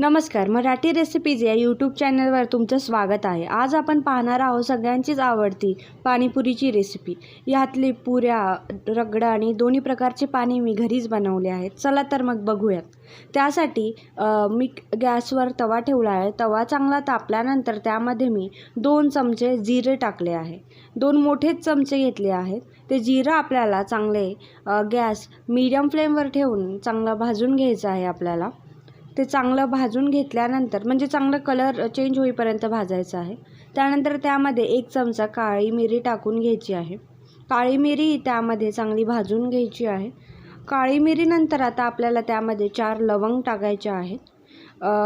नमस्कार मराठी रेसिपीज या यूट्यूब चॅनलवर तुमचं स्वागत आहे. आज आपण पाहणार आहोत सगळ्यांचीच आवडती पाणीपुरीची रेसिपी यातले पुऱ्या रगडा आणि दोन्ही प्रकारचे पाणी मी घरीच बनवले आहेत. चला तर मग बघूयात. त्यासाठी मी गॅसवर तवा ठेवला आहे. तवा चांगला तापल्यानंतर त्यामध्ये मी दोन चमचे जिरे टाकले आहे. दोन मोठेच चमचे घेतले आहेत. ते जिरं आपल्याला चांगले गॅस मीडियम फ्लेमवर ठेवून चांगला भाजून घ्यायचं आहे आपल्याला. ते चांगलं भाजून घेतल्यानंतर म्हणजे चांगलं कलर चेंज होईपर्यंत भाजायचं आहे. त्यानंतर त्यामध्ये एक चमचा काळी मिरी टाकून घ्यायची आहे. काळी मिरी त्यामध्ये चांगली भाजून घ्यायची आहे. काळी मिरीनंतर आता आपल्याला त्यामध्ये चार लवंग टाकायचे आहेत.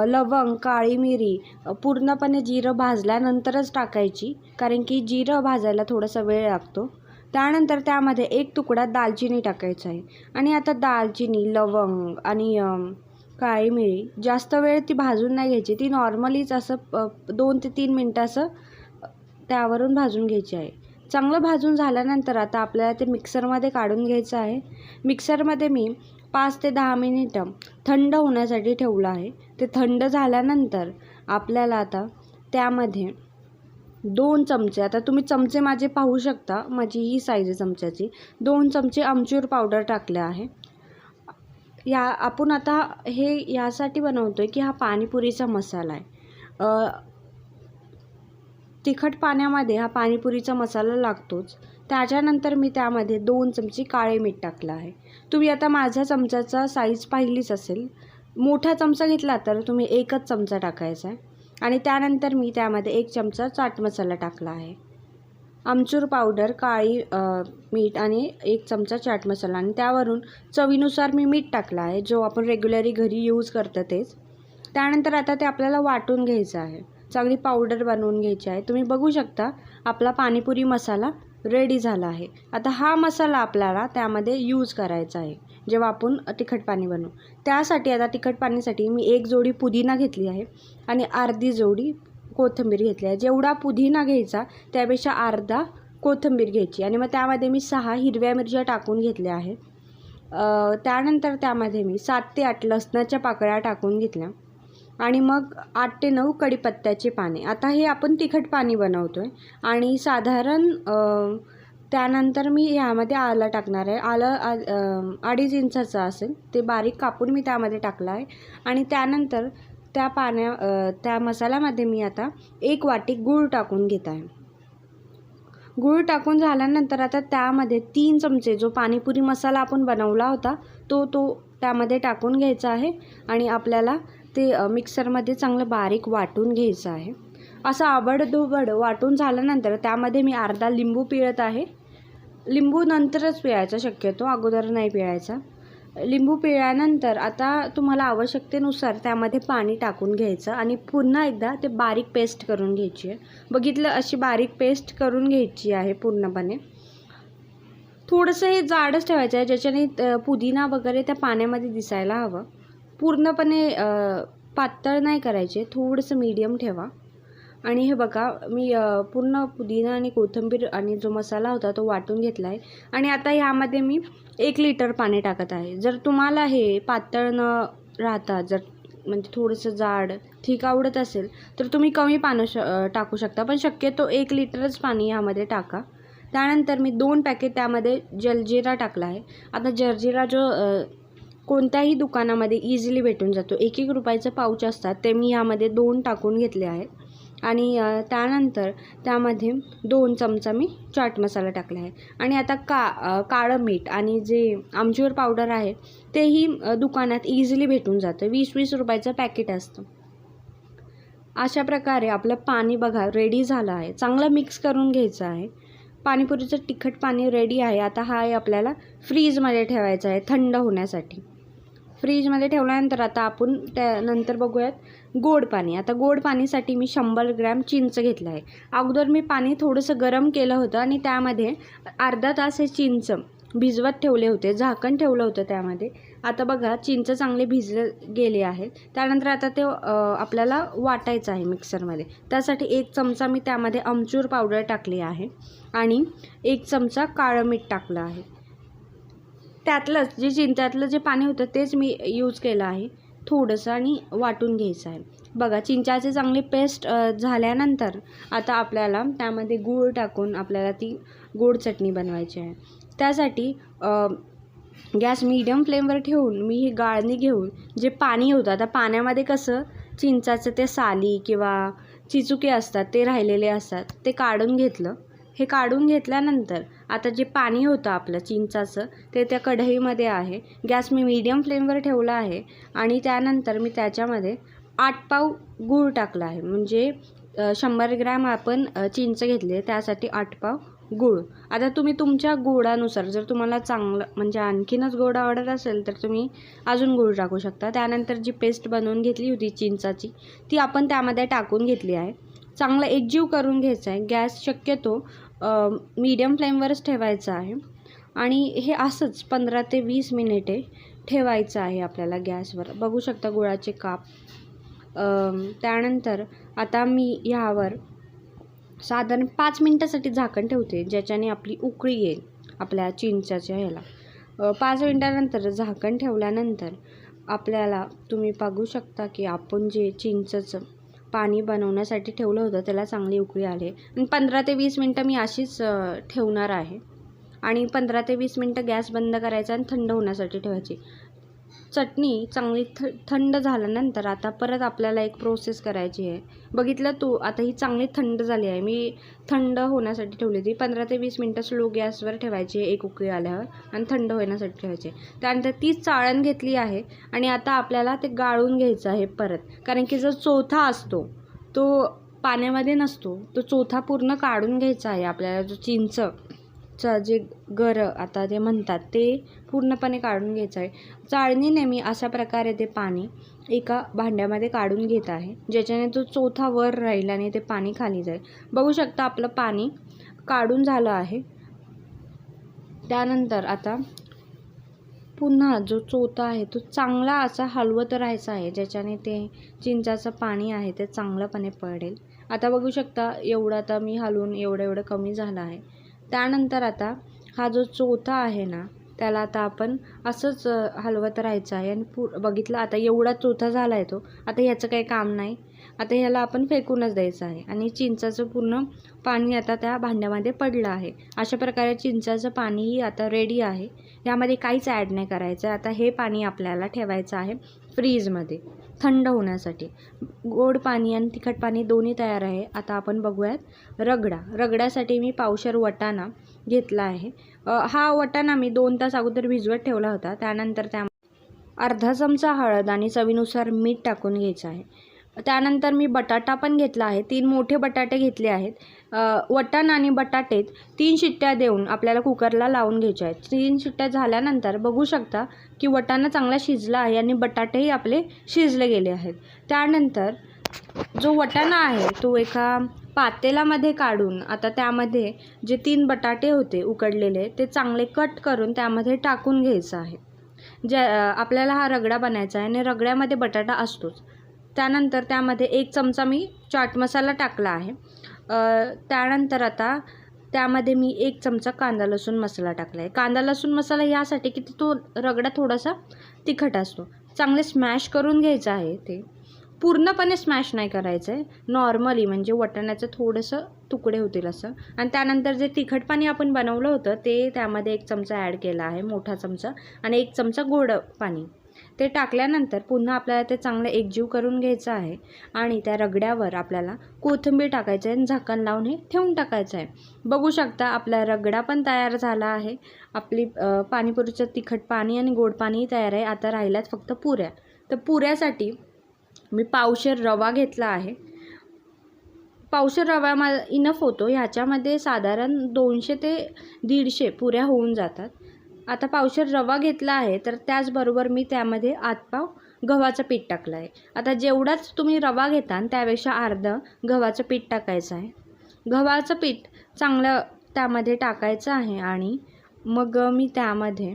लवंग काळी मिरी पूर्णपणे जिरं भाजल्यानंतरच टाकायची कारण की जिरं भाजायला थोडासा वेळ लागतो. त्यानंतर त्यामध्ये एक तुकडा दालचिनी टाकायचा आहे. आणि आता दालचिनी लवंग आणि काळी मिरी. जास्त वेळ ती भाजून नाही घ्यायची. ती नॉर्मलीच असं प दोन ते तीन मिनटं असं त्यावरून भाजून घ्यायची आहे. चांगलं भाजून झाल्यानंतर आता आपल्याला ते मिक्सरमध्ये काढून घ्यायचं आहे. मिक्सरमध्ये मी पाच ते दहा मिनिटं थंड होण्यासाठी ठेवलं आहे. ते थंड झाल्यानंतर आपल्याला आता त्यामध्ये दोन चमचे आता तुम्ही चमचे माझे पाहू शकता माझी ही साईज आहे चमच्याची. दोन चमचे आमचूर पावडर टाकले आहे. या आपण आता हे यासाठी बनवतो आहे की हा पाणीपुरीचा मसाला आहे. तिखट पाण्यामध्ये हा पाणीपुरीचा मसाला लागतोच. त्याच्यानंतर मी त्यामध्ये दोन चमचे काळे मीठ टाकलं आहे. तुम्ही आता माझ्या चमच्याचा साईज पाहिलीच असेल. मोठा चमचा घेतला तर तुम्ही एकच चमचा टाकायचा आहे. आणि त्यानंतर मी त्यामध्ये एक चमचा चाट मसाला टाकला आहे. आमचूर पावडर काळी मीठ आणि एक चमचा चाट मसाला आणि त्यावरून चवीनुसार मी मीठ टाकलं आहे जो आपण रेग्युलरी घरी यूज करतो तेच. त्यानंतर आता ते आपल्याला वाटून घ्यायचं आहे. चांगली पावडर बनवून घ्यायची आहे. तुम्ही बघू शकता आपला पाणीपुरी मसाला रेडी झाला आहे. आता हा मसाला आपल्याला त्यामध्ये यूज करायचा आहे जेव्हा आपण तिखट पाणी बनवू. त्यासाठी आता तिखट पाणीसाठी मी एक जोडी पुदिना घेतली आहे आणि अर्धी जोडी कोथिंबीर घेतली आहे. जेवढा पुदिना घ्यायचा त्यापेक्षा अर्धा कोथिंबीर घ्यायची. आणि मग त्यामध्ये मी सहा हिरव्या मिरच्या टाकून घेतल्या आहेत. त्यानंतर त्यामध्ये मी सात ते आठ लसणाच्या पाकळ्या टाकून घेतल्या. आणि मग आठ ते नऊ कडीपत्त्याचे पाने. आता हे आपण तिखट पाणी बनवतो आहे आणि साधारण त्यानंतर मी ह्यामध्ये आलं टाकणार आहे. आलं आ- अडीच इंचाचं असेल. ते बारीक कापून मी त्यामध्ये टाकलं आहे. आणि त्यानंतर त्या पाण्या त्या मसाल्यामध्ये मी आता एक वाटी गूळ टाकून घेत आहे. गूळ टाकून झाल्यानंतर आता त्यामध्ये तीन चमचे जो पाणीपुरी मसाला आपण बनवला होता तो तो त्यामध्ये टाकून घ्यायचा आहे आणि आपल्याला ते मिक्सरमध्ये चांगलं बारीक वाटून घ्यायचं आहे. असं आबडधोबड वाटून झाल्यानंतर त्यामध्ये मी अर्धा लिंबू पिळत आहे. लिंबू नंतरच पिळायचा शक्यतो अगोदर नाही पिळायचा. लिंबू पिळल्यानंतर आता तुम्हाला आवश्यकतेनुसार त्यामध्ये पाणी टाकून घ्यायचं आणि पुन्हा एकदा ते बारीक पेस्ट करून घ्यायची आहे. बघितलं अशी बारीक पेस्ट करून घ्यायची आहे पूर्णपणे. थोडंसं हे जाडच ठेवायचं आहे ज्याच्याने पुदिना वगैरे त्या पाण्यामध्ये दिसायला हवं. पूर्णपणे पातळ नाही करायचे थोडंसं मीडियम ठेवा. आणि हे बघा मी पूर्ण पुदिना आणि कोथिंबीर आणि जो मसाला होता तो वाटून घेतला आहे आणि आता ह्यामध्ये मी एक लिटर पाणी टाकत आहे. जर तुम्हाला हे पातळ न राहता जर म्हणजे थोडंसं जाड ठीक आवडत असेल तर तुम्ही कमी पानं श टाकू शकता. पण शक्यतो एक लिटरच पाणी ह्यामध्ये टाका. त्यानंतर मी दोन पॅकेट त्यामध्ये जलजिरा टाकला आहे. आता जलजिरा जो कोणत्याही दुकानामध्ये इझिली भेटून जातो. एक एक रुपयाचं पाऊच असतात ते मी यामध्ये दोन टाकून घेतले आहेत. आणि त्यानंतर त्यामध्ये दोन चमचा मी चाट मसाला टाकला आहे. आणि आता का काळं मीठ आणि जे आमचूर पावडर आहे तेही दुकानात इझिली भेटून जातं. वीस वीस रुपयाचं पॅकेट असतं. अशा प्रकारे आपलं पाणी बघा रेडी झालं आहे. चांगलं मिक्स करून घ्यायचं आहे. पाणीपुरीचं तिखट पाणी रेडी आहे. आता हा आहे आपल्याला फ्रीजमध्ये ठेवायचं आहे थंड होण्यासाठी. फ्रीजमध्ये ठेवल्यानंतर आता आपण त्यानंतर बघूयात. गोड पाणी. आता गोड पाणीसाठी मी शंभर ग्रॅम चिंच घेतलं आहे. अगोदर मी पाणी थोडंसं गरम केलं होतं आणि त्यामध्ये अर्धा तास हे चिंच भिजवत ठेवले होते. झाकण ठेवलं होतं त्यामध्ये. आता बघा चिंच चांगले भिजले गेले आहेत. त्यानंतर आता ते आपल्याला वाटायचं आहे मिक्सरमध्ये. त्यासाठी एक चमचा मी त्यामध्ये अमचूर पावडर टाकली आहे आणि एक चमचा काळं मीठ टाकलं आहे. त्यातलंच जे चिंचातलं जे पाणी होतं तेच मी यूज केलं आहे. थोडंसं आणि वाटून घ्यायचं आहे. बघा चिंचाचे चांगली पेस्ट झाल्यानंतर आता आपल्याला त्यामध्ये गूळ टाकून आपल्याला ती गोड चटणी बनवायची आहे. त्यासाठी गॅस मीडियम फ्लेमवर ठेवून मी हे गाळणी घेऊन जे पाणी होतं आता पाण्यामध्ये कसं चिंचाचं ते साली किंवा चिचुके असतात ते राहिलेले असतात ते काढून घेतलं. हे काढून घेतल्यानंतर आता जे पाणी होतं आपलं चिंचाचं ते त्या कढईमध्ये आहे. गॅस मी मीडियम फ्लेमवर ठेवला आहे आणि त्यानंतर मी त्याच्यामध्ये आठ पाव गूळ टाकला आहे. म्हणजे शंभर ग्रॅम आपण चिंच घेतली आहे त्यासाठी आठ पाव गूळ. आता तुम्ही तुमच्या गोडानुसार जर तुम्हाला चांगलं म्हणजे आणखीनच गोड आवडत असेल तर तुम्ही अजून गूळ टाकू शकता. त्यानंतर जी पेस्ट बनवून घेतली होती चिंचाची ती आपण त्यामध्ये टाकून घेतली आहे. चांगला एकजीव करून घ्यायचा आहे. गॅस शक्यतो मीडियम फ्लेमवरच ठेवायचा आहे. आणि हे असंच पंधरा ते वीस मिनिटे ठेवायचं आहे आपल्याला गॅसवर. बघू शकता गुळाचे काप. त्यानंतर आता मी ह्यावर साधारण पाच मिनटासाठी झाकण ठेवते ज्याच्याने आपली उकळी येईल आपल्या चिंचाच्या ह्याला. पाच मिनटानंतर झाकण ठेवल्यानंतर आपल्याला तुम्ही बघू शकता की आपण जे चिंचचं पाणी बनवण्यासाठी ठेवलं होतं त्याला चांगली उकळी आली. आणि पंधरा ते वीस मिनटं मी अशीच ठेवणार आहे. आणि पंधरा ते वीस मिनटं गॅस बंद करायचा आणि थंड होण्यासाठी ठेवायची. चटणी चांगली थ थंड झाल्यानंतर आता परत आपल्याला एक प्रोसेस करायची आहे. बघितलं तू आता ही चांगली थंड झाली आहे. मी थंड होण्यासाठी ठेवली होती. पंधरा ते वीस मिनटं स्लो गॅसवर ठेवायची आहे एक उकळी आल्यावर आणि थंड होण्यासाठी ठेवायची आहे. त्यानंतर तीच चाळण घेतली आहे आणि आता आपल्याला ते गाळून घ्यायचं आहे परत. कारण की जो चोथा असतो तो पाण्यामध्ये नसतो. तो चोथा पूर्ण काढून घ्यायचा आहे आपल्याला जो चिंच. चा जे गर आता जे म्हणतात ते पूर्णपणे काढून घ्यायचं आहे. चाळणीने मी अशा प्रकारे ते पाणी एका भांड्यामध्ये काढून घेत आहे ज्याच्याने तो चोथा वर राहील आणि ते पाणी खाली जाईल. बघू शकता आपलं पाणी काढून झालं आहे. त्यानंतर आता पुन्हा जो चोथा आहे तो चांगला असा हलवत राहायचा आहे ज्याच्याने ते चिंचाचं पाणी आहे ते चांगलंपणे पडेल. आता बघू शकता एवढं आता मी हलवून एवढं एवढं कमी झालं आहे. त्यानंतर आता हा जो चोथा आहे ना त्याला आता आपण असंच हलवत राहायचं आहे. आणि पू बघितलं आता एवढा चोथा झाला आहे तो. आता ह्याचं काही काम नाही. आता ह्याला आपण फेकूनच द्यायचं आहे. आणि चिंचाचं पूर्ण पाणी आता त्या भांड्यामध्ये पडलं आहे. अशा प्रकारे चिंचाचं पाणीही आता रेडी आहे. यामध्ये काहीच ॲड नाही करायचं आहे आता हे पाणी आपल्याला ठेवायचं आहे फ्रीजमध्ये. थंड होण्यासाठी. गोड पाणी आणि तिखट पाणी दोन्ही तयार आहे. आता आपण बघूयात रगडा. रगड्यासाठी मी पावशर वटाणा घेतला आहे. हा वटाणा मी दोन तास अगोदर भिजवत ठेवला होता. त्यानंतर त्या अर्धा चमचा हळद आणि चवीनुसार मीठ टाकून घ्यायचं आहे. त्यानंतर मी बटाटा पण घेतला आहे. तीन मोठे बटाटे घेतले आहेत. वटण आणि बटाटेत तीन शिट्ट्या देऊन आपल्याला कुकरला लावून घ्यायच्या आहेत. तीन शिट्ट्या झाल्यानंतर बघू शकता की वटाणा चांगला शिजला आहे आणि बटाटेही आपले शिजले गेले आहेत. त्यानंतर जो वटाणा आहे तो एका पातेलामध्ये काढून आता त्यामध्ये जे तीन बटाटे होते उकडलेले ते चांगले कट करून त्यामध्ये टाकून घ्यायचं आहे. ज्या आपल्याला हा रगडा बनायचा आहे आणि रगड्यामध्ये बटाटा असतोच. त्यानंतर त्यामध्ये एक चमचा मी चाट मसाला टाकला आहे. त्यानंतर आता त्यामध्ये मी एक चमचा कांदा लसूण मसाला टाकला आहे. कांदा लसूण मसाला यासाठी की तो रगडा थोडासा तिखट असतो. चांगले स्मॅश करून घ्यायचं आहे ते. पूर्णपणे स्मॅश नाही करायचं आहे नॉर्मली म्हणजे वटाण्याचं थोडंसं तुकडे होतील असं. आणि त्यानंतर जे तिखट पाणी आपण बनवलं होतं ते त्यामध्ये एक चमचा ॲड केला आहे मोठा चमचा आणि एक चमचा गोड पाणी. ते टाकल्यानंतर पुन्हा आपल्याला ते चांगलं एकजीव करून घ्यायचं आहे. आणि त्या रगड्यावर आपल्याला कोथिंबीर टाकायचं आहे आणि झाकण लावून हे ठेवून टाकायचं आहे. बघू शकता आपला रगडा पण तयार झाला आहे. आपली पाणीपुरीचं तिखट पाणी आणि गोड पाणीही तयार आहे. आता राहिल्यात फक्त पुऱ्या. तर पुऱ्यासाठी मी पावशेर रवा घेतला आहे. पावशेर रवा मा इनफ होतो. ह्याच्यामध्ये साधारण दोनशे ते दीडशे पुऱ्या होऊन जातात. आता पावशेर रवा घेतला आहे तर त्याचबरोबर मी त्यामध्ये आतपाव गव्हाचं पीठ टाकलं आहे. आता जेवढाच तुम्ही रवा घेता त्यापेक्षा अर्धं गव्हाचं पीठ टाकायचं आहे. गव्हाचं पीठ चांगलं त्यामध्ये टाकायचं आहे आणि मग मी त्यामध्ये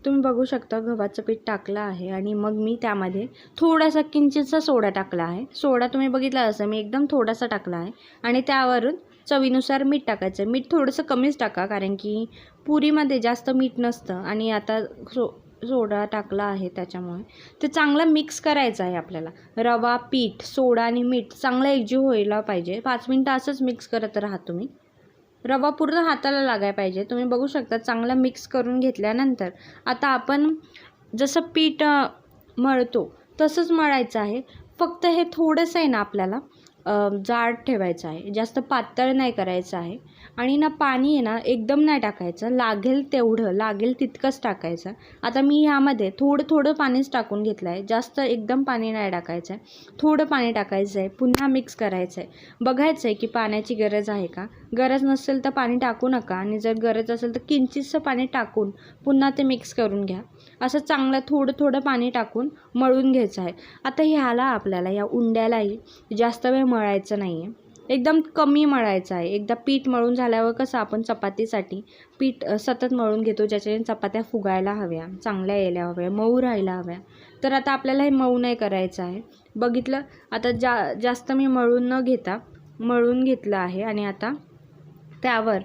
तुम्ही बघू शकता गव्हाचं पीठ टाकलं आहे आणि मग मी त्यामध्ये थोडासा किंचितचा सोडा टाकला आहे. सोडा तुम्ही बघितला असं मी एकदम थोडासा टाकला आहे आणि त्यावरून चवीनुसार मीठ टाकायचं. मीठ थोडंसं कमीच टाका कारण की पुरीमध्ये जास्त मीठ नसतं आणि आता सो सोडा टाकला आहे त्याच्यामुळे. ते चांगलं मिक्स करायचं आहे आपल्याला. रवा पीठ सोडा आणि मीठ चांगला एकजीव व्हायला पाहिजे. पाच मिनटं असंच मिक्स करत राहा तुम्ही. रवा पूर्ण हाताला लागाय पाहिजे. तुम्ही बघू शकता चांगला मिक्स करून घेतल्यानंतर आता आपण जसं पीठ मळतो तसंच मळायचं आहे. फक्त हे थोडंसं आहे ना आपल्याला जाड ठेवायचं आहे. जास्त पातळ नाही करायचं आहे. आणि ना पाणी आहे ना एकदम नाही टाकायचं. लागेल तेवढं लागेल तितकंच टाकायचं. आता मी ह्यामध्ये थोडं थोडं पाणीच टाकून घेतलं आहे जास्त एकदम पाणी नाही टाकायचं आहे थोडं पाणी टाकायचं आहे पुन्हा मिक्स करायचं आहे बघायचं आहे की पाण्याची गरज आहे का? गरज नसेल तर पाणी टाकू नका. आणि जर गरज असेल तर किंचितसं पाणी टाकून पुन्हा ते मिक्स करून घ्या. असं चांगलं थोडं थोडं पाणी टाकून मळून घ्यायचं आहे. आता ह्याला आपल्याला या उंड्यालाही जास्त वेळ मळायचं नाही आहे एकदम कमी मळायचं आहे. एकदा पीठ मळून झाल्यावर कसं आपण चपातीसाठी पीठ सतत मळून घेतो ज्याच्याने चपात्या फुगायला हव्या चांगल्या यायला हव्या मऊ राहायला हव्या. तर आता आपल्याला हे मऊ नाही करायचं आहे. बघितलं आता जा जास्त मी मळून न घेता मळून घेतलं आहे आणि आता त्यावर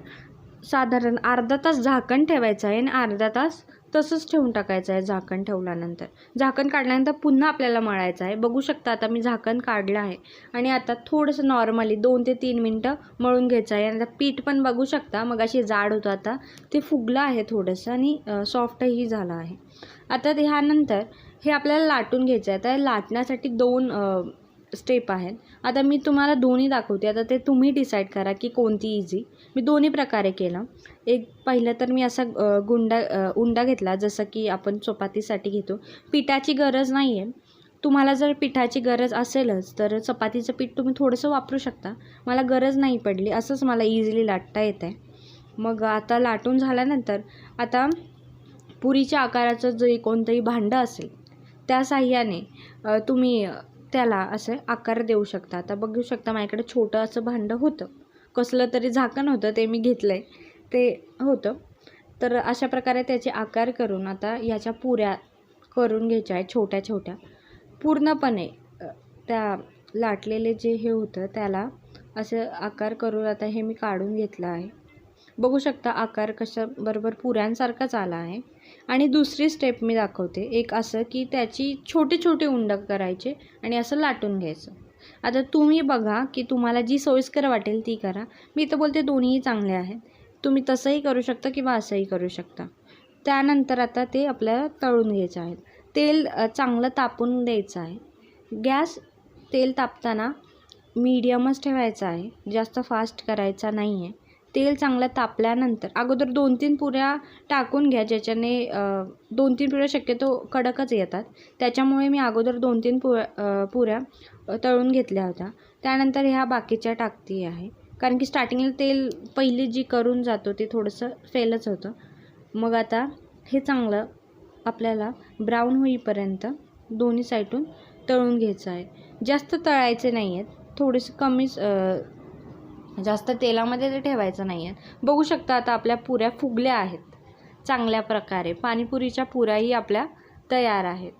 साधारण अर्धा तास झाकण ठेवायचं आहे आणि अर्धा तास तसंच ठेवून टाकायचं आहे झाकण ठेवल्यानंतर. झाकण काढल्यानंतर पुन्हा आपल्याला मळायचं आहे. बघू शकता आता मी झाकण काढलं आहे. आणि आता थोडंसं नॉर्मली दोन ते तीन मिनटं मळून घ्यायचं आहे. आणि आता पीठ पण बघू शकता. मग अशी जाड होतं आता. ते फुगलं आहे थोडंसं आणि सॉफ्टही झालं आहे. आता ह्यानंतर हे आपल्याला लाटून घ्यायचं आहे. आता लाटण्यासाठी दोन स्टेप आहेत. आता मी तुम्हाला दोन्ही दाखवते. आता ते तुम्ही डिसाईड करा की कोणती इझी मी दोन्ही प्रकारे केलं. एक पहिलं तर मी असा गुंडा उंडा घेतला जसं की आपण चपातीसाठी घेतो. पिठाची गरज नाही आहे तुम्हाला जर पिठाची गरज असेलच तर चपातीचं पीठ तुम्ही थोडंसं वापरू शकता. मला गरज नाही पडली असंच मला इझिली लाटता येतं आहे मग आता लाटून झाल्यानंतर आता पुरीच्या आकाराचं जे कोणतंही भांडं असेल त्या साह्याने तुम्ही त्याला असे आकार देऊ शकता. आता बघू शकता माझ्याकडे छोटं असं भांडं होतं. कसलं तरी झाकण होतं ते मी घेतलं आहे ते होतं. तर अशा प्रकारे त्याचे आकार करून आता याच्या पुऱ्या करून घ्यायच्या आहे छोट्या छोट्या. पूर्णपणे त्या लाटलेले जे हे होतं त्याला असं आकार करून आता हे मी काढून घेतलं आहे. बघू शकता आकार कशा बरोबर पुऱ्यांसारखाच आला आहे. आणि दुसरी स्टेप मी दाखवते. एक असं की त्याची छोटे छोटे उंड करायचे आणि असं लाटून घ्यायचं. आता तुम्ही बघा की तुम्हाला जी सोयीस्कर वाटेल ती करा. मी तर बोलते दोन्हीही चांगले आहेत. तुम्ही तसंही करू शकता किंवा असंही करू शकता. त्यानंतर आता ते आपल्याला तळून घ्यायचं आहे. तेल चांगलं तापून द्यायचं आहे. गॅस तेल तापताना मीडियमच ठेवायचा आहे. जास्त फास्ट करायचा नाही आहे तेल चांगलं तापल्यानंतर अगोदर दोन तीन पुऱ्या टाकून घ्या ज्याच्याने दोन तीन पुऱ्या शक्यतो कडकच येतात. त्याच्यामुळे मी अगोदर दोन तीन पुऱ्या पुऱ्या तळून घेतल्या होत्या. त्यानंतर ह्या बाकीच्या टाकती आहे. कारण की स्टार्टिंगला तेल पहिली जी करून जातो ते थोडंसं फेलच होतं. मग आता हे चांगलं आपल्याला ब्राऊन होईपर्यंत दोन्ही साईडून तळून घ्यायचं आहे. जास्त तळायचे नाही आहेत थोडेसे कमीच म्हणजे जास्त तेलामध्ये ते ठेवायचं नाही आहे बघू शकता आता आपल्या पुऱ्या फुगल्या आहेत. चांगल्या प्रकारे. पाणीपुरीच्या पुऱ्याही आपल्या तयार आहेत.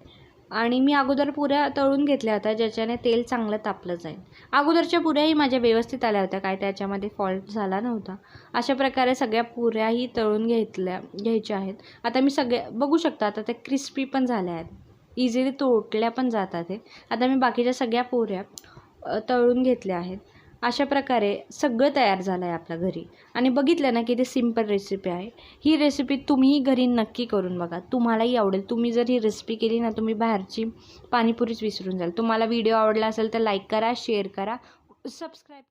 आणि मी अगोदर पुऱ्या तळून घेतल्या होत्या ज्याच्याने तेल चांगलं तापलं जाईल. अगोदरच्या पुऱ्याही माझ्या व्यवस्थित आल्या होत्या काय त्याच्यामध्ये फॉल्ट झाला नव्हता. अशा प्रकारे सगळ्या पुऱ्याही तळून घेतल्या घ्यायच्या आहेत. आता मी सगळ्या बघू शकता आता त्या क्रिस्पी पण झाल्या आहेत. इझिली तोटल्या पण जातात हे. आता मी बाकीच्या सगळ्या पुऱ्या तळून घेतल्या आहेत. अशा प्रकारे सगळं तयार झालं आहे आपल्या घरी. आणि बघितलं ना की ते सिंपल रेसिपी आहे. ही रेसिपी तुम्हीही घरी नक्की करून बघा. तुम्हालाही आवडेल. तुम्ही जर ही रेसिपी केली ना तुम्ही बाहेरची पाणीपुरीच विसरून जाल. तुम्हाला व्हिडिओ आवडला असेल तर लाईक करा शेअर करा. सबस्क्राईब